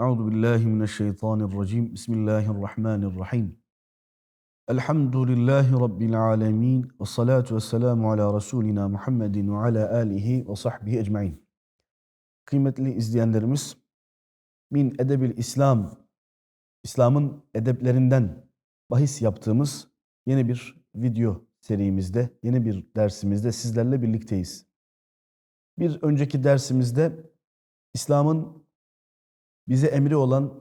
Euzu billahi mineşşeytanirracim. Bismillahirrahmanirrahim. Elhamdülillahi rabbil alamin. Ve salatu vesselamu ala rasulina Muhammedin ve ala alihi ve sahbihi ecmaîn. Kıymetli izleyenlerimiz, min edebil İslam, İslam'ın edeplerinden bahis yaptığımız yeni bir video serimizde, yeni bir dersimizde sizlerle birlikteyiz. Bir önceki dersimizde İslam'ın bize emri olan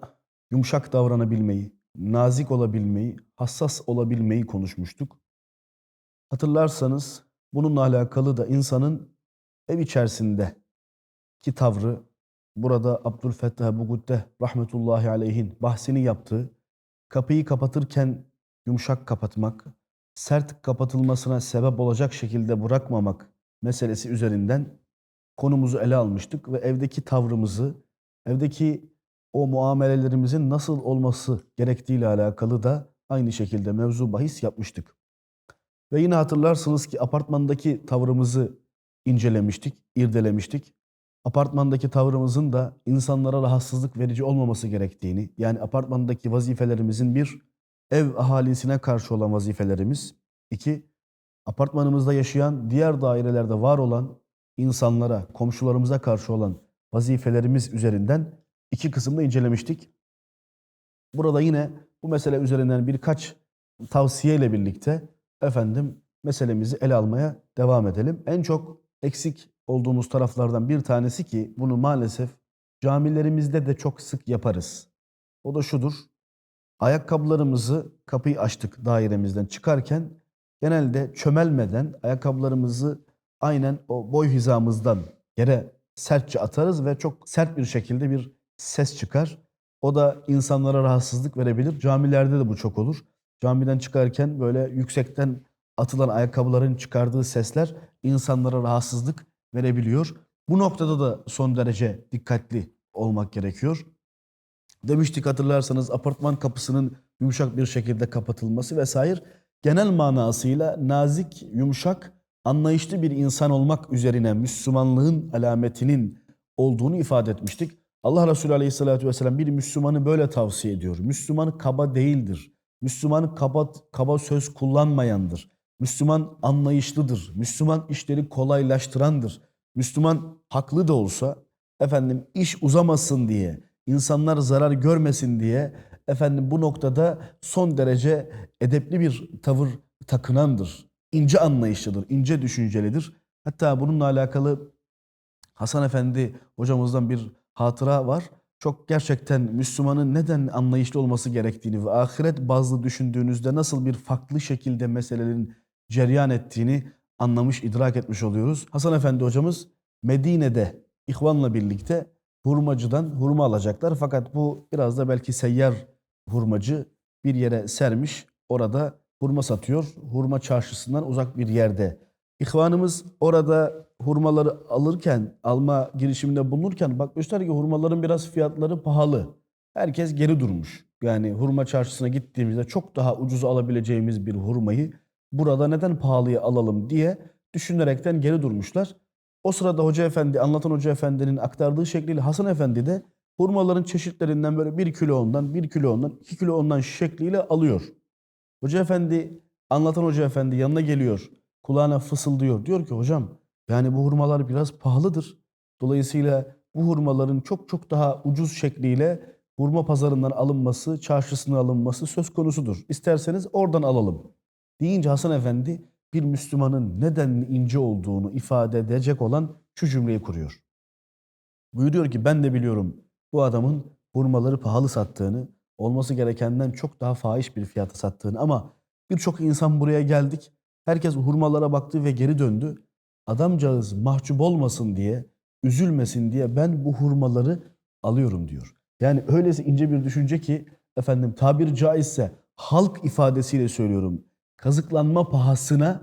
yumuşak davranabilmeyi, nazik olabilmeyi, hassas olabilmeyi konuşmuştuk. Hatırlarsanız bununla alakalı da insanın ev içerisinde ki tavrı burada Abdülfettah Bugudde rahmetullahi aleyhin bahsini yaptığı kapıyı kapatırken yumuşak kapatmak, sert kapatılmasına sebep olacak şekilde bırakmamak meselesi üzerinden konumuzu ele almıştık ve evdeki tavrımızı, evdeki o muamelelerimizin nasıl olması gerektiğiyle alakalı da aynı şekilde mevzu bahis yapmıştık. Ve yine hatırlarsınız ki apartmandaki tavrımızı incelemiştik, irdelemiştik. Apartmandaki tavrımızın da insanlara rahatsızlık verici olmaması gerektiğini, yani apartmandaki vazifelerimizin bir, ev ahalisine karşı olan vazifelerimiz, iki, apartmanımızda yaşayan, diğer dairelerde var olan insanlara, komşularımıza karşı olan vazifelerimiz üzerinden iki kısımda incelemiştik. Burada yine bu mesele üzerinden birkaç tavsiyeyle birlikte efendim meselemizi ele almaya devam edelim. En çok eksik olduğumuz taraflardan bir tanesi ki bunu maalesef camilerimizde de çok sık yaparız. O da şudur. Ayakkabılarımızı kapıyı açtık dairemizden çıkarken genelde çömelmeden ayakkabılarımızı aynen o boy hizamızdan yere sertçe atarız ve çok sert bir şekilde bir ses çıkar. O da insanlara rahatsızlık verebilir. Camilerde de bu çok olur. Camiden çıkarken böyle yüksekten atılan ayakkabıların çıkardığı sesler insanlara rahatsızlık verebiliyor. Bu noktada da son derece dikkatli olmak gerekiyor. Demiştik hatırlarsanız apartman kapısının yumuşak bir şekilde kapatılması vesaire genel manasıyla nazik, yumuşak, anlayışlı bir insan olmak üzerine Müslümanlığın alametinin olduğunu ifade etmiştik. Allah Resulü Aleyhisselatü Vesselam bir Müslümanı böyle tavsiye ediyor. Müslüman kaba değildir. Müslüman kaba, kaba söz kullanmayandır. Müslüman anlayışlıdır. Müslüman işleri kolaylaştırandır. Müslüman haklı da olsa efendim iş uzamasın diye, insanlar zarar görmesin diye efendim bu noktada son derece edepli bir tavır takınandır. İnce anlayışlıdır, ince düşüncelidir. Hatta bununla alakalı Hasan Efendi hocamızdan bir hatıra var. Çok gerçekten Müslümanın neden anlayışlı olması gerektiğini ve ahiret bazlı düşündüğünüzde nasıl bir farklı şekilde meselelerin ceryan ettiğini anlamış, idrak etmiş oluyoruz. Hasan Efendi hocamız Medine'de ihvanla birlikte hurmacıdan hurma alacaklar. Fakat bu biraz da belki seyyar hurmacı bir yere sermiş. Orada hurma satıyor. Hurma çarşısından uzak bir yerde. İhvanımız orada hurmaları alırken, alma girişiminde bulunurken bakmışlar ki hurmaların biraz fiyatları pahalı. Herkes geri durmuş. Yani hurma çarşısına gittiğimizde çok daha ucuz alabileceğimiz bir hurmayı burada neden pahalıya alalım diye düşünerekten geri durmuşlar. O sırada Hoca Efendi, anlatan Hoca Efendi'nin aktardığı şekliyle Hasan Efendi de hurmaların çeşitlerinden böyle bir kilo ondan, bir kilo ondan, iki kilo ondan şekliyle alıyor. Hoca Efendi, anlatan Hoca Efendi yanına geliyor. Kulağına fısıldıyor. Diyor ki hocam yani bu hurmalar biraz pahalıdır. Dolayısıyla bu hurmaların çok çok daha ucuz şekliyle hurma pazarından alınması, çarşısına alınması söz konusudur. İsterseniz oradan alalım. Deyince Hasan Efendi bir Müslümanın neden ince olduğunu ifade edecek olan şu cümleyi kuruyor. Buyuruyor ki ben de biliyorum bu adamın hurmaları pahalı sattığını, olması gerekenden çok daha fahiş bir fiyata sattığını ama birçok insan buraya geldik. Herkes hurmalara baktı ve geri döndü. Adamcağız mahcup olmasın diye, üzülmesin diye ben bu hurmaları alıyorum diyor. Yani öylesi ince bir düşünce ki efendim tabir caizse halk ifadesiyle söylüyorum. Kazıklanma pahasına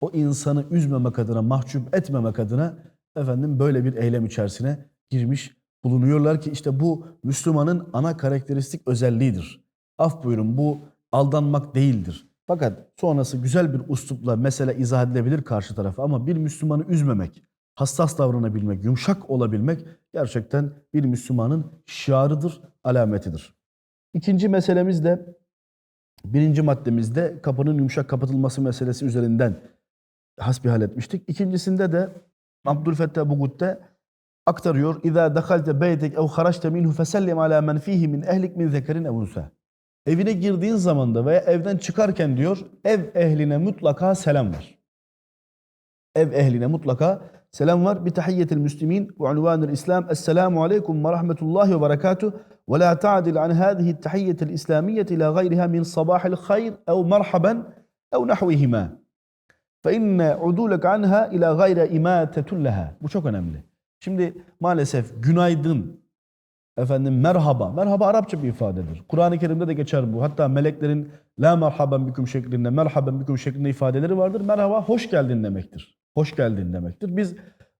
o insanı üzmemek adına, mahcup etmemek adına efendim böyle bir eylem içerisine girmiş bulunuyorlar ki işte bu Müslümanın ana karakteristik özelliğidir. Af buyurun bu aldanmak değildir. Fakat sonrası güzel bir uslupla mesele izah edilebilir karşı tarafa ama bir Müslümanı üzmemek, hassas davranabilmek, yumuşak olabilmek gerçekten bir Müslümanın şiarıdır, alametidir. İkinci meselemiz de birinci maddemizde kapının yumuşak kapatılması meselesi üzerinden hasbihal etmiştik. İkincisinde de Abdülfettah Bugut'te aktarıyor. İza dakhalte beytek ev haraçte minhu fesellim ala men fihi min ehlik min zekerin ev. Evine girdiğin zaman da veya evden çıkarken diyor ev ehline mutlaka selam ver. Ev ehline mutlaka selam var. Bi tahiyyetil müslimin ve unvanil İslam. Esselamu aleyküm ve rahmetullahi ve berekatuh. Ve la ta'dil an hadihi tahiyyetil İslamiyeti ila gayriha min sabahil hayr ev merhaben ev nahvihima. Fe inne udulek anha ila gayre imatetun leha. Bu çok önemli. Şimdi maalesef günaydın, efendim merhaba. Merhaba Arapça bir ifadedir. Kur'an-ı Kerim'de de geçer bu. Hatta meleklerin la merhaben büküm şeklinde, merhaben büküm şeklinde ifadeleri vardır. Merhaba hoş geldin demektir. Hoş geldin demektir. Biz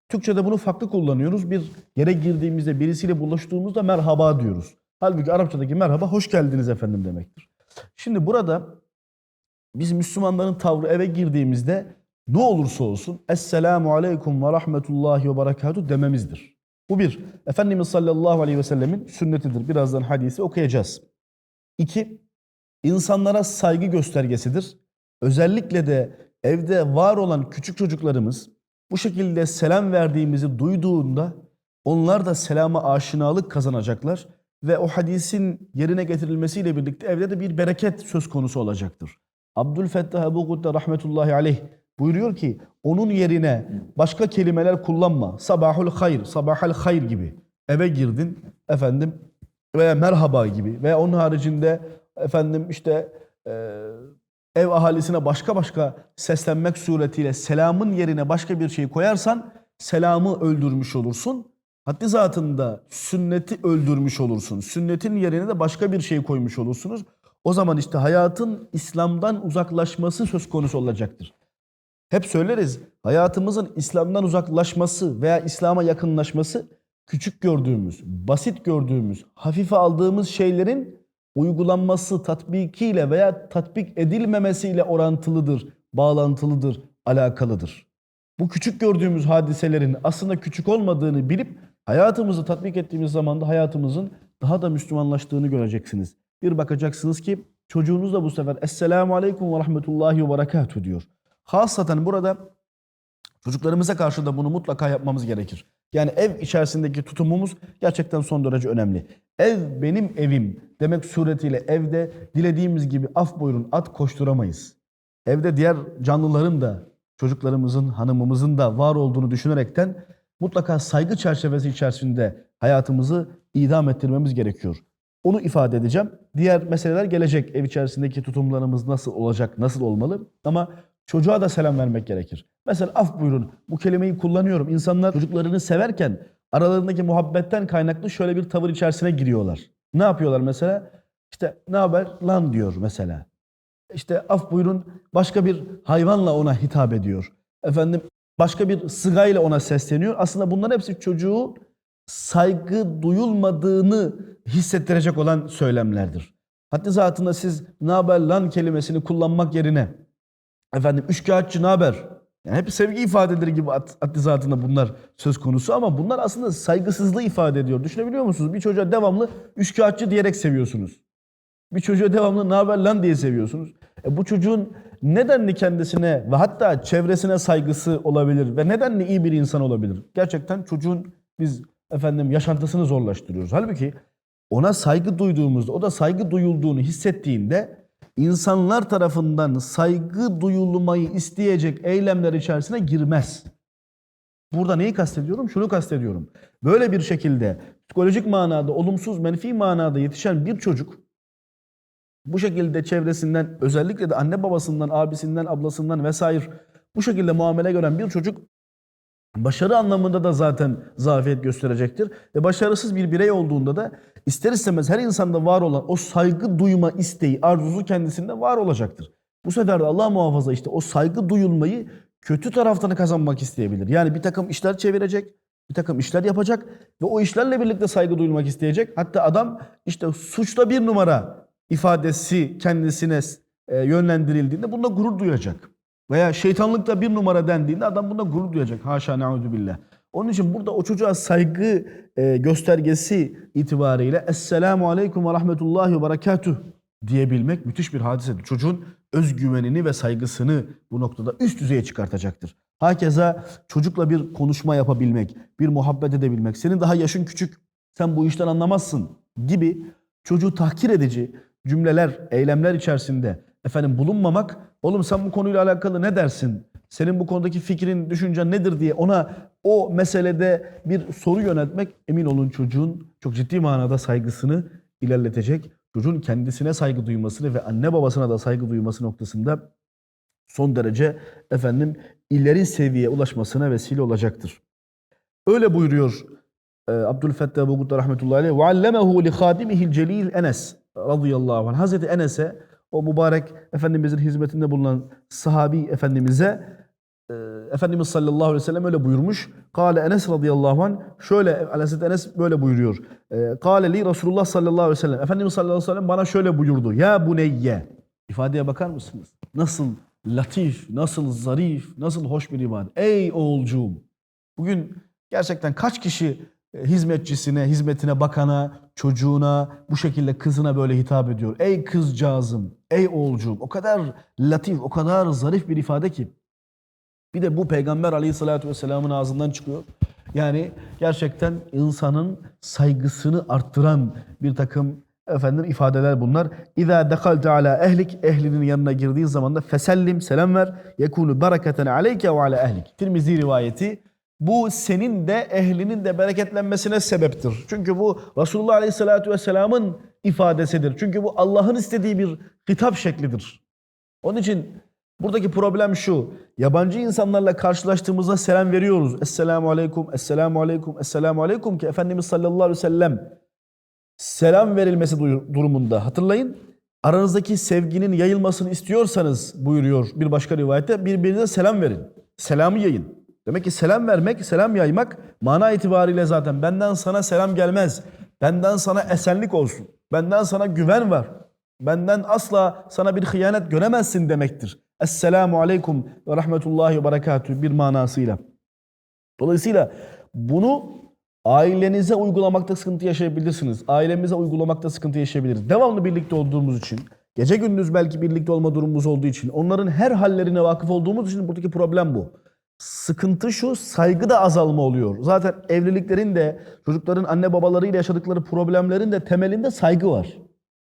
Türkçe'de bunu farklı kullanıyoruz. Bir yere girdiğimizde, birisiyle buluştuğumuzda merhaba diyoruz. Halbuki Arapçadaki merhaba hoş geldiniz efendim demektir. Şimdi burada biz Müslümanların tavrı eve girdiğimizde ne olursa olsun Esselamu Aleyküm ve Rahmetullahi ve Berekatuhu dememizdir. Bu bir. Efendimiz sallallahu aleyhi ve sellemin sünnetidir. Birazdan hadisi okuyacağız. İki, insanlara saygı göstergesidir. Özellikle de evde var olan küçük çocuklarımız bu şekilde selam verdiğimizi duyduğunda onlar da selama aşinalık kazanacaklar ve o hadisin yerine getirilmesiyle birlikte evde de bir bereket söz konusu olacaktır. Abdülfettah Ebu Gudde rahmetullahi aleyh buyuruyor ki onun yerine başka kelimeler kullanma. Sabahul hayr, sabahal hayr gibi. Eve girdin efendim veya merhaba gibi veya onun haricinde efendim işte e, ev ahalisine başka başka seslenmek suretiyle selamın yerine başka bir şey koyarsan selamı öldürmüş olursun. Haddi zatında sünneti öldürmüş olursun. Sünnetin yerine de başka bir şey koymuş olursunuz. O zaman işte hayatın İslam'dan uzaklaşması söz konusu olacaktır. Hep söyleriz hayatımızın İslam'dan uzaklaşması veya İslam'a yakınlaşması küçük gördüğümüz, basit gördüğümüz, hafife aldığımız şeylerin uygulanması tatbikiyle veya tatbik edilmemesiyle orantılıdır, bağlantılıdır, alakalıdır. Bu küçük gördüğümüz hadiselerin aslında küçük olmadığını bilip hayatımızı tatbik ettiğimiz zaman da hayatımızın daha da Müslümanlaştığını göreceksiniz. Bir bakacaksınız ki çocuğunuz da bu sefer Esselamu Aleyküm ve Rahmetullahi ve Berekatuhu diyor. Hasaten burada çocuklarımıza karşı da bunu mutlaka yapmamız gerekir. Yani ev içerisindeki tutumumuz gerçekten son derece önemli. Ev benim evim demek suretiyle evde dilediğimiz gibi af buyurun at koşturamayız. Evde diğer canlıların da çocuklarımızın, hanımımızın da var olduğunu düşünerekten mutlaka saygı çerçevesi içerisinde hayatımızı idam ettirmemiz gerekiyor. Onu ifade edeceğim. Diğer meseleler gelecek. Ev içerisindeki tutumlarımız nasıl olacak, nasıl olmalı? Ama çocuğa da selam vermek gerekir. Mesela af buyurun. Bu kelimeyi kullanıyorum. İnsanlar çocuklarını severken aralarındaki muhabbetten kaynaklı şöyle bir tavır içerisine giriyorlar. Ne yapıyorlar mesela? İşte ne haber lan diyor mesela. İşte af buyurun başka bir hayvanla ona hitap ediyor. Efendim başka bir sıgayla ona sesleniyor. Aslında bunların hepsi çocuğu saygı duyulmadığını hissettirecek olan söylemlerdir. Hatta zatında siz ne haber lan kelimesini kullanmak yerine efendim üçkağıtçı ne haber? Yani hep sevgi ifadeleri gibi at, haddi zatında bunlar söz konusu ama bunlar aslında saygısızlığı ifade ediyor. Düşünebiliyor musunuz? Bir çocuğa devamlı üçkağıtçı diyerek seviyorsunuz. Bir çocuğa devamlı ne haber lan diye seviyorsunuz. E bu çocuğun nedenli kendisine ve hatta çevresine saygısı olabilir ve nedenli iyi bir insan olabilir. Gerçekten çocuğun biz efendim yaşantısını zorlaştırıyoruz. Halbuki ona saygı duyduğumuzda, o da saygı duyulduğunu hissettiğinde insanlar tarafından saygı duyulmayı isteyecek eylemler içerisine girmez. Burada neyi kastediyorum? Şunu kastediyorum. Böyle bir şekilde psikolojik manada, olumsuz, menfi manada yetişen bir çocuk bu şekilde çevresinden, özellikle de anne babasından, abisinden, ablasından vesaire bu şekilde muamele gören bir çocuk başarı anlamında da zaten zafiyet gösterecektir. Ve başarısız bir birey olduğunda da ister istemez her insanda var olan o saygı duyma isteği, arzusu kendisinde var olacaktır. Bu sefer de Allah muhafaza işte o saygı duyulmayı kötü taraftan kazanmak isteyebilir. Yani bir takım işler çevirecek, bir takım işler yapacak ve o işlerle birlikte saygı duyulmak isteyecek. Hatta adam işte suçta bir numara ifadesi kendisine e, yönlendirildiğinde bunda gurur duyacak. Veya şeytanlıkta bir numara dendiğinde adam buna gurur duyacak. Haşa ne'udü billah. Onun için burada o çocuğa saygı e, göstergesi itibariyle Esselamu Aleyküm ve Rahmetullahi ve Berekatuh diyebilmek müthiş bir hadisedir. Çocuğun özgüvenini ve saygısını bu noktada üst düzeye çıkartacaktır. Hakeza çocukla bir konuşma yapabilmek, bir muhabbet edebilmek, senin daha yaşın küçük, sen bu işten anlamazsın gibi çocuğu tahkir edici cümleler, eylemler içerisinde efendim bulunmamak, oğlum sen bu konuyla alakalı ne dersin? Senin bu konudaki fikrin, düşüncen nedir diye ona o meselede bir soru yöneltmek emin olun çocuğun çok ciddi manada saygısını ilerletecek. Çocuğun kendisine saygı duymasını ve anne babasına da saygı duyması noktasında son derece efendim ileri seviyeye ulaşmasına vesile olacaktır. Öyle buyuruyor e, Abdülfettah Bugut rahmetullahi aleyh. وَعَلَّمَهُ لِخَادِمِهِ الْجَلِيلِ Enes radıyallahu anh. Hazreti Enes'e o mübarek Efendimizin hizmetinde bulunan sahabi Efendimiz'e e, Efendimiz sallallahu aleyhi ve sellem öyle buyurmuş. Kale Enes radıyallahu anh şöyle Hazreti Enes böyle buyuruyor. E, Kale li Resulullah sallallahu aleyhi ve sellem. Efendimiz sallallahu aleyhi ve sellem bana şöyle buyurdu. Ya buneyye. İfadeye bakar mısınız? Nasıl latif, nasıl zarif, nasıl hoş bir ibade. Ey oğulcuğum. Bugün gerçekten kaç kişi hizmetçisine, hizmetine bakana, çocuğuna, bu şekilde kızına böyle hitap ediyor. Ey kızcağızım, ey oğulcuğum. O kadar latif, o kadar zarif bir ifade ki. Bir de bu Peygamber aleyhissalatü vesselamın ağzından çıkıyor. Yani gerçekten insanın saygısını arttıran bir takım efendim ifadeler bunlar. İza dekalte ala ehlik ehlinin yanına girdiğin zaman da fesellim selam ver. Yekunu bereketen aleyke ve ala ehlik. Tirmizi rivayeti. Bu senin de ehlinin de bereketlenmesine sebeptir. Çünkü bu Resulullah Aleyhisselatü Vesselam'ın ifadesidir. Çünkü bu Allah'ın istediği bir hitap şeklidir. Onun için buradaki problem şu. Yabancı insanlarla karşılaştığımızda selam veriyoruz. Esselamu aleyküm, esselamu aleyküm, esselamu aleyküm ki Efendimiz sallallahu aleyhi ve sellem selam verilmesi durumunda hatırlayın. Aranızdaki sevginin yayılmasını istiyorsanız buyuruyor bir başka rivayette birbirinize selam verin. Selamı yayın. Demek ki selam vermek, selam yaymak mana itibariyle zaten benden sana selam gelmez. Benden sana esenlik olsun. Benden sana güven var. Benden asla sana bir hıyanet göremezsin demektir. Esselamu aleyküm ve rahmetullahi ve berekatühü bir manasıyla. Dolayısıyla bunu ailenize uygulamakta sıkıntı yaşayabilirsiniz. Ailemize uygulamakta sıkıntı yaşayabiliriz. Devamlı birlikte olduğumuz için, gece gündüz belki birlikte olma durumumuz olduğu için, onların her hallerine vakıf olduğumuz için buradaki problem bu. Sıkıntı şu, saygıda azalma oluyor. Zaten evliliklerin de, çocukların anne babalarıyla yaşadıkları problemlerin de temelinde saygı var.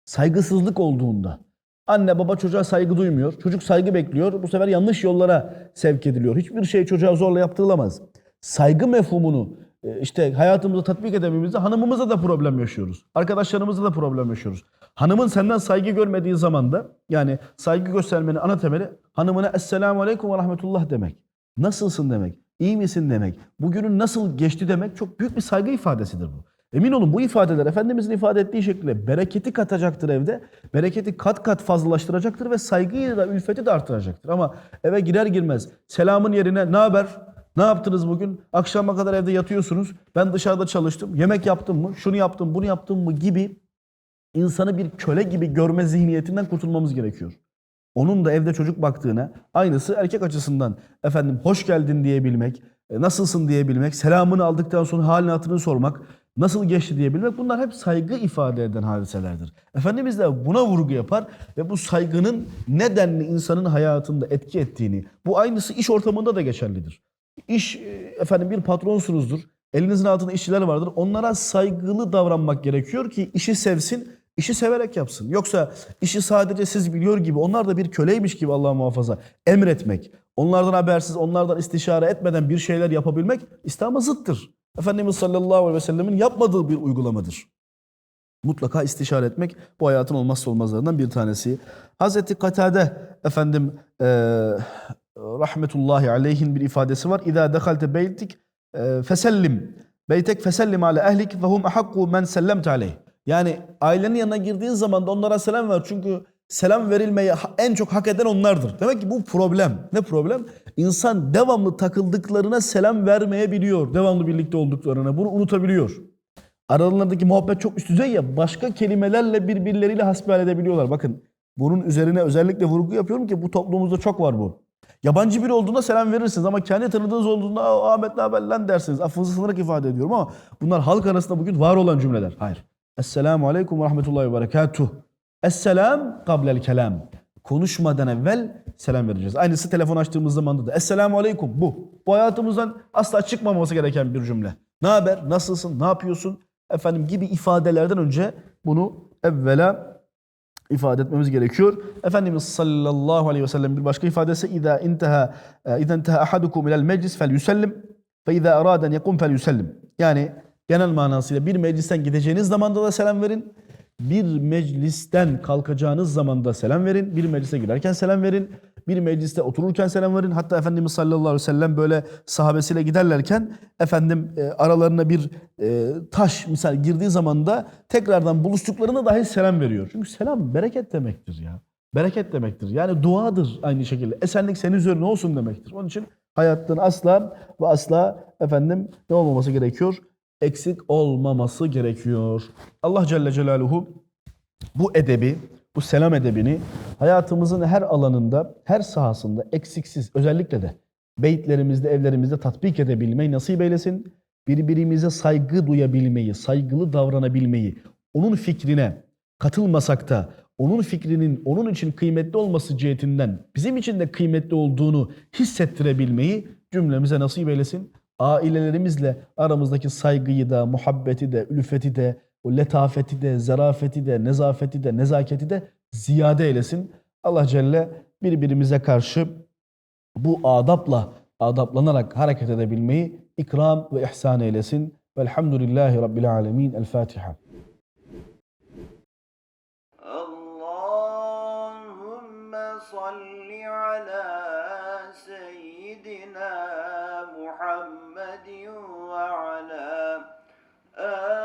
Saygısızlık olduğunda. Anne baba çocuğa saygı duymuyor. Çocuk saygı bekliyor. Bu sefer yanlış yollara sevk ediliyor. Hiçbir şey çocuğa zorla yaptırılamaz. Saygı mefhumunu e, işte hayatımızda tatbik edememizde hanımımızla da problem yaşıyoruz. Arkadaşlarımızla da problem yaşıyoruz. Hanımın senden saygı görmediği zaman da yani saygı göstermenin ana temeli hanımına Esselamu Aleyküm ve Rahmetullah demek. Nasılsın demek. iyi misin demek. Bugünün nasıl geçti demek çok büyük bir saygı ifadesidir bu. Emin olun bu ifadeler Efendimizin ifade ettiği şekilde bereketi katacaktır evde. Bereketi kat kat fazlalaştıracaktır ve saygıyı da ülfeti de artıracaktır. Ama eve girer girmez selamın yerine ne haber? Ne yaptınız bugün? Akşama kadar evde yatıyorsunuz. Ben dışarıda çalıştım. Yemek yaptım mı? Şunu yaptım, bunu yaptım mı? Gibi insanı bir köle gibi görme zihniyetinden kurtulmamız gerekiyor. Onun da evde çocuk baktığına aynısı erkek açısından efendim hoş geldin diyebilmek, e, nasılsın diyebilmek, selamını aldıktan sonra halini hatırını sormak, nasıl geçti diyebilmek bunlar hep saygı ifade eden hadiselerdir. Efendimiz de buna vurgu yapar ve bu saygının nedenli insanın hayatında etki ettiğini, bu aynısı iş ortamında da geçerlidir. İş e, efendim bir patronsunuzdur. Elinizin altında işçiler vardır. Onlara saygılı davranmak gerekiyor ki işi sevsin, işi severek yapsın. Yoksa işi sadece siz biliyor gibi, onlar da bir köleymiş gibi Allah muhafaza emretmek, onlardan habersiz, onlardan istişare etmeden bir şeyler yapabilmek İslam'a zıttır. Efendimiz sallallahu aleyhi ve sellemin yapmadığı bir uygulamadır. Mutlaka istişare etmek bu hayatın olmazsa olmazlarından bir tanesi. Hazreti Katade efendim eee rahmetullahi aleyhin bir ifadesi var. İza dehalte beytik e, fesellim. Beytek fesellim ala ehlik ve hum ahakku men sellemte aleyh. Yani ailenin yanına girdiğin zaman da onlara selam ver. Çünkü selam verilmeyi en çok hak eden onlardır. Demek ki bu problem. Ne problem? İnsan devamlı takıldıklarına selam vermeyebiliyor. Devamlı birlikte olduklarına. Bunu unutabiliyor. Aralarındaki muhabbet çok üst düzey ya başka kelimelerle birbirleriyle hasbihal edebiliyorlar. Bakın bunun üzerine özellikle vurgu yapıyorum ki bu toplumumuzda çok var bu. Yabancı biri olduğunda selam verirsiniz ama kendi tanıdığınız olduğunda "Aa, Ahmet ne haber lan dersiniz. Affınızı sığınarak ifade ediyorum ama bunlar halk arasında bugün var olan cümleler. Hayır. Esselamu aleyküm ve rahmetullahi ve berekatuh. Esselam kablel kelam. Konuşmadan evvel selam vereceğiz. Aynısı telefon açtığımız zaman da Esselamu aleyküm bu. Bu hayatımızdan asla çıkmaması gereken bir cümle. Ne haber? Nasılsın? Ne yapıyorsun? Efendim gibi ifadelerden önce bunu evvela ifade etmemiz gerekiyor. Efendimiz sallallahu aleyhi ve sellem bir başka ifadesi İza intaha ahadukum ila'l meclis felyusellim fe iza arada en yekum felyusellim. Yani genel manasıyla bir meclisten gideceğiniz zamanda da selam verin. Bir meclisten kalkacağınız zaman da selam verin. Bir meclise giderken selam verin. Bir mecliste otururken selam verin. Hatta Efendimiz sallallahu aleyhi ve sellem böyle sahabesiyle giderlerken efendim e, aralarına bir e, taş misal girdiği zaman da tekrardan buluştuklarında dahi selam veriyor. Çünkü selam bereket demektir ya. Bereket demektir. Yani duadır aynı şekilde. Esenlik senin üzerine olsun demektir. Onun için hayattan asla ve asla efendim ne olmaması gerekiyor? Eksik olmaması gerekiyor. Allah Celle Celaluhu bu edebi, bu selam edebini hayatımızın her alanında, her sahasında eksiksiz özellikle de beyitlerimizde, evlerimizde tatbik edebilmeyi nasip eylesin. Birbirimize saygı duyabilmeyi, saygılı davranabilmeyi, onun fikrine katılmasak da onun fikrinin onun için kıymetli olması cihetinden bizim için de kıymetli olduğunu hissettirebilmeyi cümlemize nasip eylesin ailelerimizle aramızdaki saygıyı da, muhabbeti de, ülfeti de, o letafeti de, zarafeti de, nezafeti de, nezaketi de ziyade eylesin. Allah Celle birbirimize karşı bu adapla, adaplanarak hareket edebilmeyi ikram ve ihsan eylesin. Velhamdülillahi Rabbil Alemin. El Fatiha. Allahümme salli ala seyyidina Muhammed. محمد وعلى آل